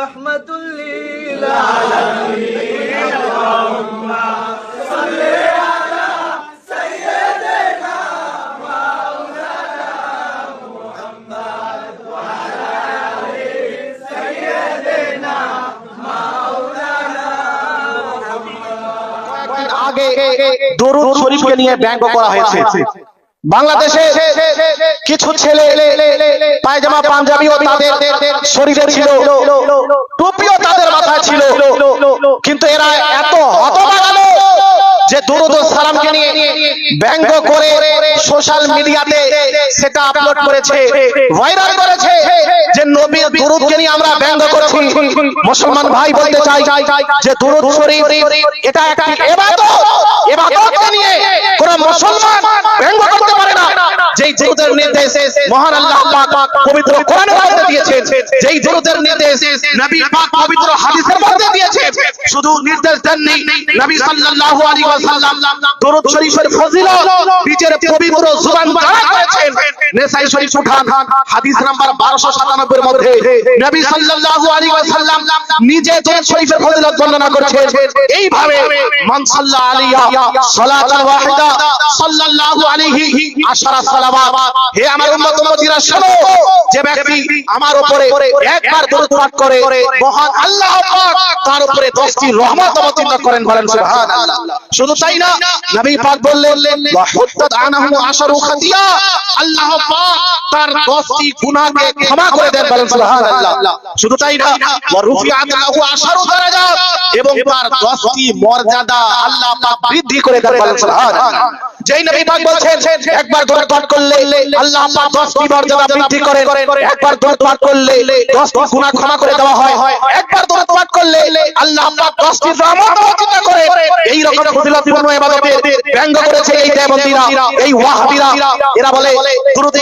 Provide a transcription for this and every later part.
رحمة للعالمين اللهم صل على سيدنا مولانا محمد وعلى آل سيدنا مولانا আগে দরুদ শরীফকে নিয়ে ব্যঙ্গ করা হয়েছে বাংলাদেশে কিছু ছেলে পায়জামা, পাঞ্জাবি ও তাদের শরীরে ছিল। টুপিও তাদের মাথায় ছিল। কিন্তু এরা এত হতবাগানো যে দরুদ সালামকে নিয়ে ব্যঙ্গ করে সোশ্যাল মিডিয়াতে সেটা আপলোড করেছে, ভাইরাল করেছে যে নবী দরুদকে নিয়ে আমরা ব্যঙ্গ করছি। মুসলমান ভাই বলতে চাই যে দরুদ শরীফ, এটা একটি ইবাদত ইবাদতকে নিয়ে কোন মুসলমান ব্যঙ্গ করতে যেই দরুদের নির্দেশ মহান আল্লাহ পাক পবিত্র কোরআনের মধ্যে দিয়েছেন, যেই দরুদের নির্দেশ নবী পাক পবিত্র হাদিসের মধ্যে দিয়েছে শুধু নির্দেশ দেননি, নবী সাল্লাল্লাহু আলাইহি ওয়াসাল্লাম দরুদ শরীফের ফজিলত, নিজের পবিত্র জুবান দ্বারা করেছেন নেসাই শরীফ উঠান, হাদিস নাম্বার 1297 এর মধ্যে নবী সাল্লাল্লাহু আলাইহি ওয়াসাল্লাম নিজে দরুদ শরীফের ফজিলত বর্ণনা করেছেন। এইভাবে মান সাল্লা আলাইয়া সালাতান ওয়াহিদা সাল্লাল্লাহু আলাইহি আশারা সালাওয়াত হে আমার উম্মত উম্মতিরা, শোনো, যে ব্যক্তি আমার উপরে একবার দরুদ পাঠ করে, মহান আল্লাহ পাক তার উপরে 10টি রহমত অবতীর্ণ করেন বলেন সুবহানাল্লাহ। শুধু তাই না, নবী পাক বললেন ওয়া আনহু আশারু খাতিয়া। আল্লাহ পাক তার 10টি গুনাহকে ক্ষমা করে দেন বলেন সুবহানাল্লাহ। শুধু তাই না, ওয়া রুফিআত লাহু আশারু দারাজাত। এবং তার 10টি মর্যাদা আল্লাহ পাক বৃদ্ধি করে দেন বলেন সুবহানাল্লাহ। যেই নবী পাক বলছেন, একবার দরুদ পাঠ করলে আল্লাহ পাক 10টি মর্যাদা বৃদ্ধি করেন, একবার দরুদ পাঠ করলে 10টি গুনাহ ক্ষমা করে দেওয়া হয়, একবার দরুদ পাঠ করলে আল্লাহ পাক 10টি রহমত এই রকম ব্যঙ্গ করেছে এই এই ওয়াহাবিরা। এরা বলে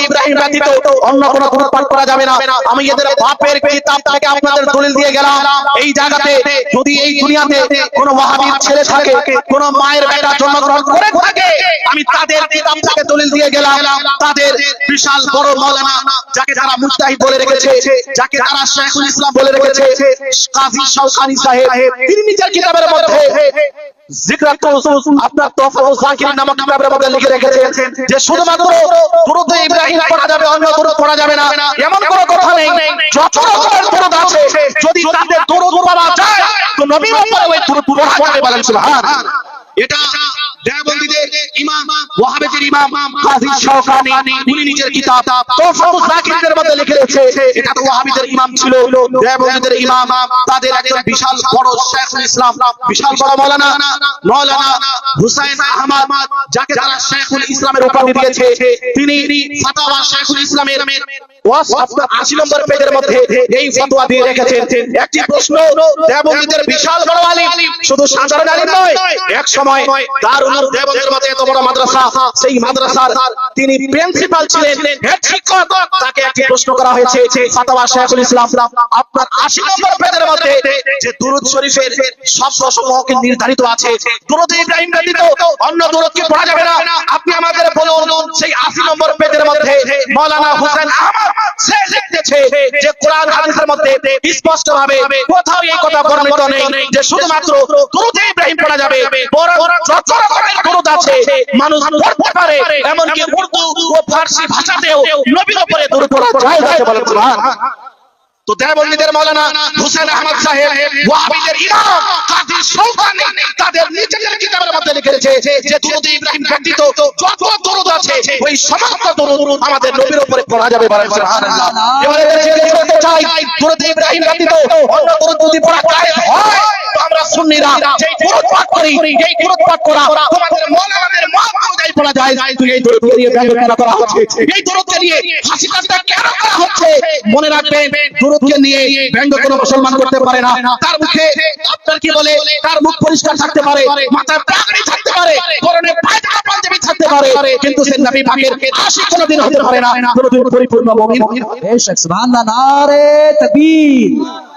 ইব্রাহিম ব্যতীত অন্য কোনো পাঠ করা যাবে না। আমি এদের বাপের কিতাব থেকে আপনাদের দলিল দিয়ে গেলাম। এই জায়গাতে যদি এই দুনিয়াতে কোনো ওয়াহাবির ছেলে থাকে, কোনো মায়ের বেটা জন্মগ্রহণ করে থাকে আমি তাদের কিতাব থেকে দলিল দিয়ে গেলাম, তাদের বিশাল বড় মাওলানা যাকে যারা মুস্তাহিদ বলে রেখেছে, যাকে যারা শেখুল ইসলাম বলে রেখেছে, কাজী শাওকানি সাহেব, তিনি নিজের কিতাবের মধ্যে যে যাবে, অন্য যাবে না। এমন কোনো কথা নেই যদি ওই এটা ওয়াহাবিদের ইমাম কাজী শাওকানি উনি নিজের কিতাব তোফাতুল যাকিরদের মধ্যে লিখে রেখেছে এটা তো ওয়াহাবিদের ইমাম ছিল দেওবন্দের ইমাম তাদের একজন বিশাল বড় শেখুল ইসলাম বিশাল বড় মাওলানা মাওলানা হুসাইন আহমদ যাকে তারা শেখুল ইসলামের উপাধি দিয়েছে তিনি ফাতাওয়া শেখুল ইসলামের ওয়াস আপনার 80 নম্বর পেজের মধ্যে এই ফতোয়া দিয়ে রেখেছেন। একটি প্রশ্ন দেওবন্দীদের বিশাল বড় আলিম। শুধু সাধারণ আলিম নয়, এক সময় দারুল দেওবন্দের মতো এত বড় মাদ্রাসা, সেই মাদ্রাসার তিনি প্রিন্সিপাল ছিলেন। তাকে একটি প্রশ্ন করা হয়েছে। আপনার 80 নম্বর পেজের মধ্যে যে দুরূদ শরীফের নির্ধারিত আছে। দুরূদ ইব্রাহিম ব্যতীত অন্য পড়া যাবে না? নম্বর পেজের মধ্যে মাওলানা হোসেন আহমদ সে লিখতেছে যে কোরআন হাদিসের মধ্যে স্পষ্ট ভাবে কোথাও এই কথা বর্ণিত নেই যে শুধুমাত্র দুরূদ ইব্রাহিম পড়া যাবে, বরং যত রকমের দুরূদ আছে মানুষ পড়তে পারে, এমনকি উর্দু ও ফার্সি ভাষাতেও নবীর উপরে দুরুদ পড়া যায় বলে সুবহানাল্লাহ তো দেবন্দীদের মৌলানা হুসেন আহমদ সাহেব, ওয়াহাবীদের ইমাম কাজী সৌফানি তাদের নিজেদের কিতাবের মধ্যে লিখেছে যে দুরুদ ইব্রাহিম ব্যতীত যত দরুদ আছে, ওই সমস্ত দরুদ আমাদের নবীর উপরে পড়া যাবে বলেন সুবহানাল্লাহ। এবারে জেনে করতে চাই, দুরুদ ইব্রাহিম ব্যতীত অন্য দরুদ যদি পড়া যায় হয় সুন্নিরা, যেই পাঠ করি এই পাঠ করা, তোমাদের যায়। এই দরুদ দিয়ে ব্যঙ্গ করা হচ্ছে। এই নিয়ে হাসি ঠাট্টা কেন করা হচ্ছে? মনে রাখবেন নিয়ে ব্যঙ্গ কোনো মুসলমান করতে পারে না। তার মুখে আপনার কি বলে? তার মুখ পরিষ্কার থাকতে পারে, মাথার পাগড়ি থাকতে পারে পরনে পায়জামা পাঞ্জাবি থাকতে পারে, কিন্তু সে নবী পাকের হতে পারে না। কোনোদিন পরিপূর্ণ মুমিন নারে তাকবীর।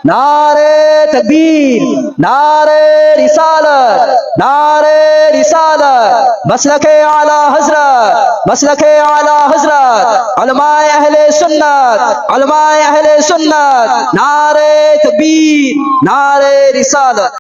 নারে তকবীর, নারে রিসালত নারে রিসালত, মসলকে আলা হযরত, মসলকে আলা হযরত উলামায়ে আহলে সুন্নাত উলামায়ে আহলে সুন্নাত, নারে তকবীর, নারে রিসালত।